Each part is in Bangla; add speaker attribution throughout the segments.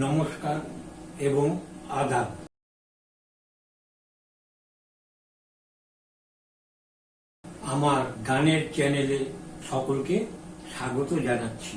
Speaker 1: নমস্কার এবং আদাব। আমার গানের চ্যানেলে সকলকে স্বাগত জানাচ্ছি।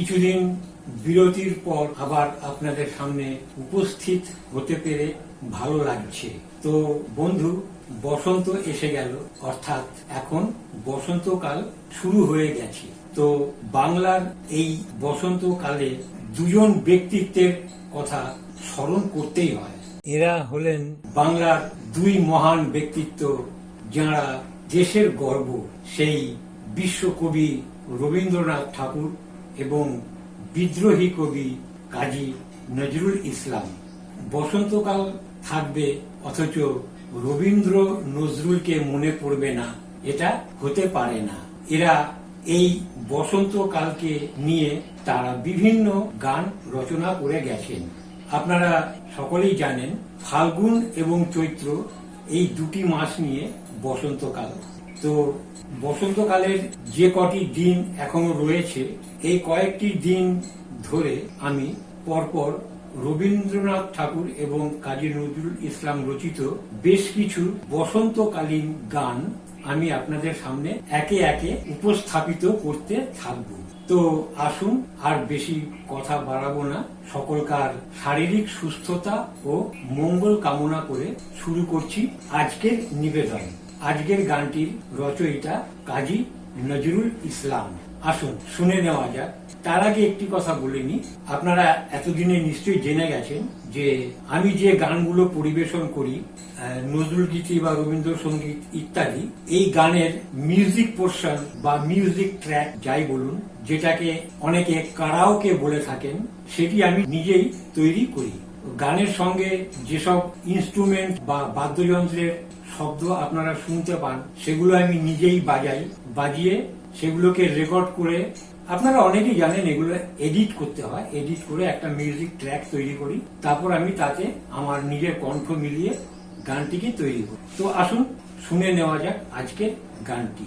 Speaker 1: কিছুদিন বিরতির পর আবার আপনাদের সামনে উপস্থিত হতে পেরে ভালো লাগছে। তো বন্ধু, বসন্ত এসে গেল। অর্থাৎ এখন বসন্তকাল শুরু হয়ে গেছে। তো বাংলার এই বসন্তকালে দুজন ব্যক্তিত্বের কথা স্মরণ করতেই হয়। এরা হলেন বাংলার দুই মহান ব্যক্তিত্ব যাঁরা দেশের গর্ব, সেই বিশ্বকবি রবীন্দ্রনাথ ঠাকুর এবং বিদ্রোহী কবি কাজী নজরুল ইসলাম। বসন্তকাল থাকবে, অথচ রবীন্দ্র নজরুলকে মনে পড়বে না। এটা হতে পারে না। এরা এই বসন্তকালকে নিয়ে তারা বিভিন্ন গান রচনা করে গেছেন। আপনারা সকলেই জানেন, ফাল্গুন এবং চৈত্র এই দুটি মাস নিয়ে বসন্তকাল। তো বসন্তকালের যে কটি দিন এখনও রয়েছে, এই কয়েকটি দিন ধরে আমি পরপর রবীন্দ্রনাথ ঠাকুর এবং কাজী নজরুল ইসলাম রচিত বেশ কিছু বসন্তকালীন গান আমি আপনাদের সামনে একে একে উপস্থাপিত করতে থাকব। তো আসুন আর বেশি কথা বাড়াবো না। সকলকার শারীরিক সুস্থতা ও মঙ্গল কামনা করে শুরু করছি আজকের নিবেদন। আজকের গানটির রচয়িতা কাজী নজরুল ইসলাম। আসুন, শুনে নেওয়া যাক। তার আগে একটি কথা বলিনি আপনারা এতদিনে নিশ্চয়ই জেনে গেছেন যে আমি যে গানগুলো পরিবেশন করি নজরুল গীতি বা রবীন্দ্রসঙ্গীত ইত্যাদি, এই গানের মিউজিক পোর্শন বা মিউজিক ট্র্যাক যাই বলুন, যেটাকে অনেকে কারাওকে বলে থাকেন, সেটি আমি নিজেই তৈরি করি। গানের সঙ্গে যেসব ইনস্ট্রুমেন্ট বা বাদ্যযন্ত্রের শব্দ আপনারা শুনতে পান, সেগুলো আমি নিজেই বাজাই। বাজিয়ে সেগুলোকে রেকর্ড করে, আপনারা অনেকেই জানেন এগুলো এডিট করতে হয়। এডিট করে একটা মিউজিক ট্র্যাক তৈরি করি। তারপর আমি তাতে আমার নিজের কণ্ঠ মিলিয়ে গানটিকে তৈরি করি। তো আসুন, শুনে নেওয়া যাক আজকের গানটি।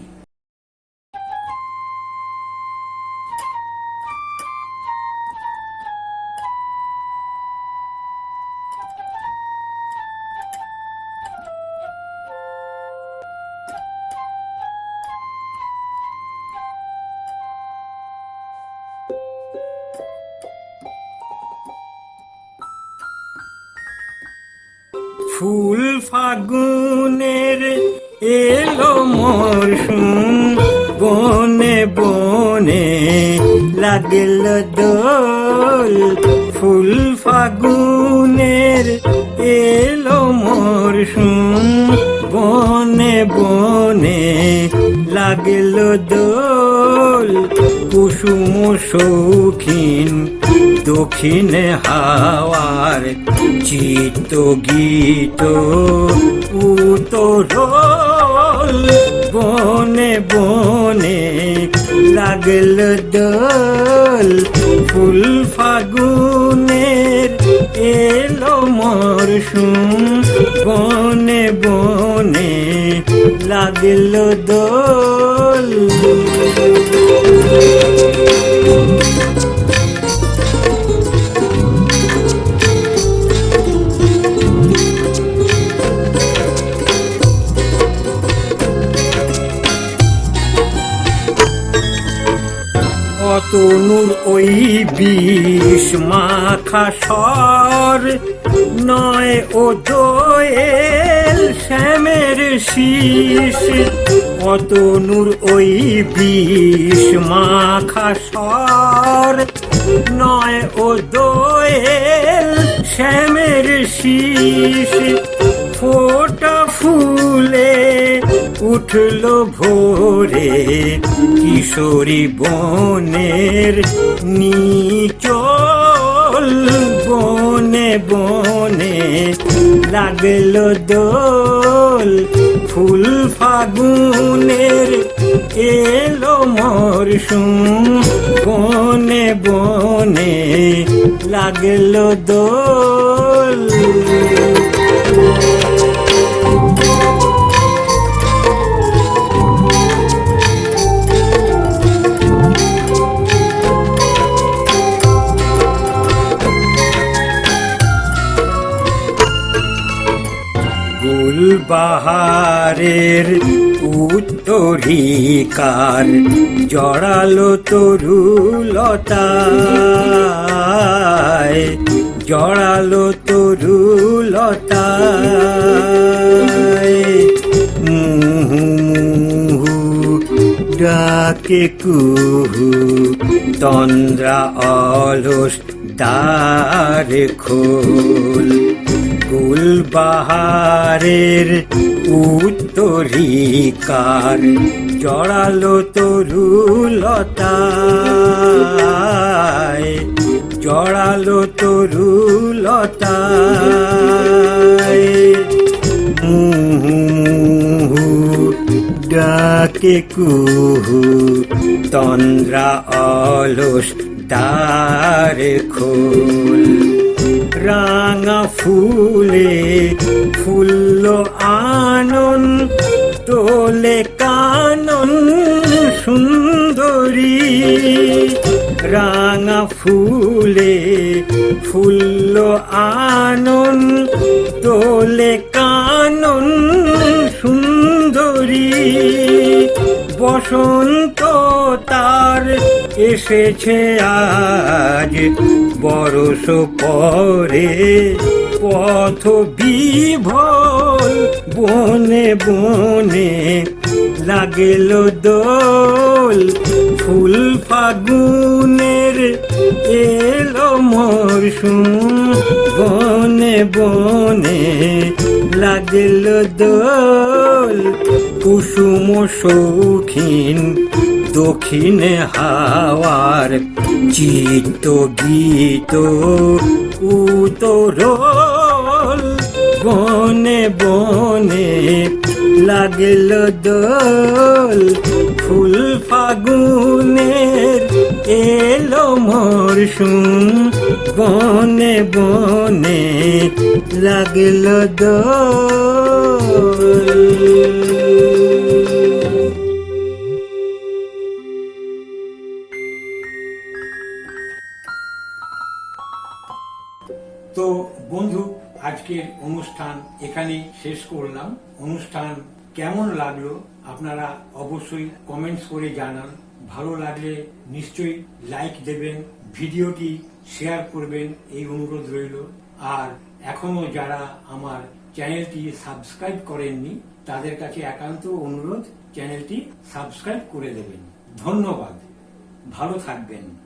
Speaker 1: ফুল ফাগুনের এলো মরশুম বনে বনে লাগল দোল। ফুল ফাগুনের এলো মরশুম বনে বনে লাগল দোল। কুসুম শৌখিন দক্ষিণে হাওয়ার চিত্ত গীত, উতরল বনে বনে লাগল দোল। ফুল ফাগুনের এলো মরশুম, বনে বনে লাগল দোল। অতনুর ওই বিষ মাখা সর নয় ও দোয়েল শ্যামের শীষ। অতনুর ওই বিষ মাখা সর নয় ও দোয়েল শ্যামের শীষ। ফোটা ফুলে উঠল ভোরে কিশোরী বনের নিচল বনে বনে লাগল দোল ফুল ফাগুনের এলো মরশুম বনে বনে লাগল দোল গুলবাহারের উত্তরিকার জড়ালো তরুলতায় জড়ালো তরুলতায় মুহু ডাকে কুহু তন্দ্রা অলস দ্বার খোল। গুলবাহারের উত্তরিকার জড়ালো তরুলতায় জড়ালো তরুলতায়। মুহু ডাকে কুহু তন্দ্রা অলস দ্বার খোল। রাঙা ফুলে ফুল্ল আনন তোলে কানন সুন্দরী। রাঙা ফুলে ফুল্ল আনন তোলে কানন সুন্দরী। বসন্ত তার এসেছে আজ বরস পরে পথ বিভোল বনে বনে লাগেল দোল। ফুল ফাগুনের এলো মরশুম। বনে বনে লাগল দোল। কুসুম শৌখিন দক্ষিণে হাওয়ার চিত্ত গীত, উতরল বনে বনে লাগল দোল। ফুল ফাগুনের এলো মরশুম, বনে বনে লাগল দোল। তো বন্ধু, আজকের অনুষ্ঠান এখানেই শেষ করলাম। অনুষ্ঠান কেমন লাগল আপনারা অবশ্যই কমেন্টস করে জানান। ভালো লাগলে নিশ্চয়ই লাইক দেবেন, ভিডিওটি শেয়ার করবেন, এই অনুরোধ রইল। আর এখনও যারা আমার চ্যানেলটি সাবস্ক্রাইব করেননি, তাদের কাছে একান্ত অনুরোধ চ্যানেলটি সাবস্ক্রাইব করে দেবেন। ধন্যবাদ। ভালো থাকবেন।